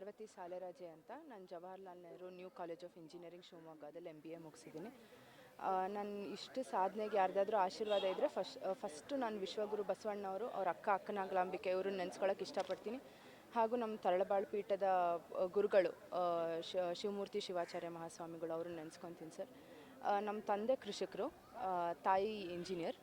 ಪಾರ್ವತಿ ಸಾಲೆರಾಜೆ ಅಂತ ನಾನು Jawaharlal Nehru new college of engineering ಶಿವಮೊಗ್ಗದಲ್ಲಿ ಎಂ ಬಿ ಎ ಮುಗಿಸಿದ್ದೀನಿ. ನಾನು ಇಷ್ಟು ಸಾಧನೆಗೆ ಯಾರ್ದಾದ್ರೂ ಆಶೀರ್ವಾದ ಇದ್ದರೆ ಫಸ್ಟ್ ಫಸ್ಟು ನಾನು ವಿಶ್ವಗುರು ಬಸವಣ್ಣವರು, ಅವ್ರ ಅಕ್ಕ ಅಕ್ಕನಾಗಲಾಂಬಿಕೆ ಇವ್ರನ್ನ ನೆನೆಸ್ಕೊಳ್ಳೋಕೆ ಇಷ್ಟಪಡ್ತೀನಿ. ಹಾಗೂ ನಮ್ಮ ತರಳಬಾಳು ಪೀಠದ ಗುರುಗಳು ಶಿವಮೂರ್ತಿ ಶಿವಾಚಾರ್ಯ ಮಹಾಸ್ವಾಮಿಗಳು ಅವ್ರನ್ನ ನೆನೆಸ್ಕೊತೀನಿ ಸರ್. ನಮ್ಮ ತಂದೆ ಕೃಷಿಕರು ತಾಯಿ ಇಂಜಿನಿಯರ್.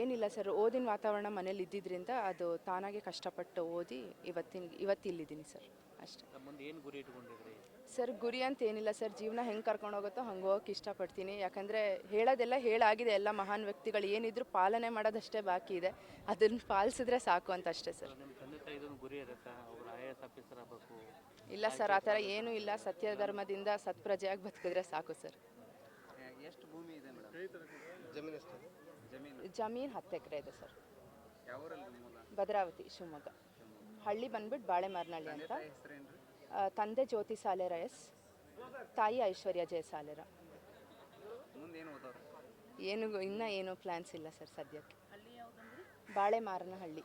ಏನಿಲ್ಲ ಸರ್ ಓದಿನ ವಾತಾವರಣ ಮನೇಲಿ ಇದ್ದಿದ್ದರಿಂದ ಅದು ತಾನಾಗೆ ಕಷ್ಟಪಟ್ಟು ಓದಿ ಇವತ್ತಿನ ಇವತ್ತಿಲ್ಲಿದ್ದೀನಿ ಸರ್ ಅಷ್ಟೇ. ಮುಂದೆ ಏನು ಗುರಿ ಇಟ್ಕೊಂಡಿದ್ರಿ? ಸರ್ ಗುರಿ ಅಂತ ಏನಿಲ್ಲ ಸರ್ ಜೀವನ ಹೆಂಗೆ ಕರ್ಕೊಂಡು ಹೋಗುತ್ತೋ ಹಂಗೆ ಹೋಗಕ್ಕೆ ಇಷ್ಟಪಡ್ತೀನಿ. ಯಾಕಂದರೆ ಹೇಳೋದೆಲ್ಲ ಹೇಳಾಗಿದೆ ಎಲ್ಲ ಮಹಾನ್ ವ್ಯಕ್ತಿಗಳು ಏನಿದ್ರು ಪಾಲನೆ ಮಾಡೋದಷ್ಟೇ ಬಾಕಿ ಇದೆ. ಅದನ್ನು ಪಾಲಿಸಿದ್ರೆ ಸಾಕು ಅಂತ ಅಷ್ಟೇ ಸರ್. ನಿಮ್ಮ ತಂದೆ ತಾಯಿದೊಂದು ಗುರಿ ಇರುತ್ತೆ ಅವ್ರು ಐ ಎ ಎಸ್ ಆಫೀಸರ್ ಆಗಬೇಕು. ಇಲ್ಲ ಸರ್ ಆ ಥರ ಏನೂ ಇಲ್ಲ ಸತ್ಯ ಧರ್ಮದಿಂದ ಸತ್ಪ್ರಜೆಯಾಗಿ ಬದುಕಿದ್ರೆ ಸಾಕು ಸರ್. ಎಷ್ಟು ಭೂಮಿ ಇದೆ ಮೇಡಮ್? ಜಮೀನು ಎಷ್ಟು ಜಮೀನು ಜಮೀನು ಹತ್ತು ಎಕರೆ ಇದೆ ಸರ್ ಭದ್ರಾವತಿ ಶಿವಮೊಗ್ಗ. ಹಳ್ಳಿ ಬಂದ್ಬಿಟ್ಟು ಬಾಳೆಮಾರ್ನಳ್ಳಿ ಅಂತ. ತಂದೆ ಜ್ಯೋತಿ ಸಾಲೇರ ಎಸ್ ತಾಯಿ ಐಶ್ವರ್ಯ ಜಯ ಸಾಲೇರ. ಮುಂದೆ ಏನು ಇನ್ನ ಏನು ಇನ್ನೂ ಏನು ಪ್ಲ್ಯಾನ್ಸ್ ಇಲ್ಲ ಸರ್ ಸದ್ಯಕ್ಕೆ. ಬಾಳೆಮಾರನಹಳ್ಳಿ ಹಳ್ಳಿ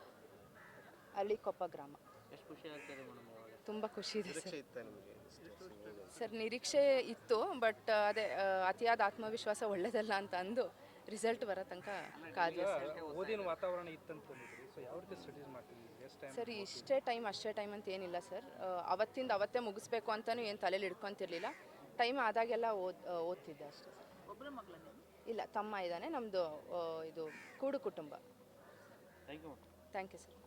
ಹಳ್ಳಿ ಕೊಪ್ಪ ಗ್ರಾಮ. ಎಷ್ಟು ಖುಷಿ ಆಗ್ತದೆ ಮೇಡಮ್ ಇವಾಗ ತುಂಬ ಖುಷಿ ಇದೆ ಸರ್. ಸರ್ ನಿರೀಕ್ಷೆ ಇತ್ತು ಬಟ್ ಅದೇ ಅತಿಯಾದ ಆತ್ಮವಿಶ್ವಾಸ ಒಳ್ಳೇದಲ್ಲ ಅಂತ ಅಂದು ರಿಸಲ್ಟ್ ಬರೋ ತನಕ ಕಾದ್ವಿ ಸರ್ ಓದಿನ ವಾತಾವರಣ ಇತ್ತಂತ ಅಂದಿದ್ರಿ ಸೊ ಯಾವ ರೀತಿ ಸ್ಟಡೀಸ್ ಮಾಡ್ತಿದ್ರಿ? ಟೈಮ್ ಸರ್ ಇಷ್ಟೇ ಟೈಮ್ ಅಷ್ಟೇ ಟೈಮ್ ಅಂತ ಏನಿಲ್ಲ ಸರ್. ಅವತ್ತಿಂದ ಅವತ್ತೇ ಮುಗಿಸ್ಬೇಕು ಅಂತಲೂ ಏನು ತಲೆಯಲ್ಲಿ ಇಟ್ಕೊತಿರ್ಲಿಲ್ಲ ಟೈಮ್ ಆದಾಗೆಲ್ಲ ಓದ್ ಓದ್ತಿದ್ದೆ ಅಷ್ಟೇ ಸರ್. ಇಲ್ಲ ತಮ್ಮ ಇದ್ದಾನೆ. ನಮ್ಮದು ಇದು ಕೂಡು ಕುಟುಂಬ. Thank you thank you sir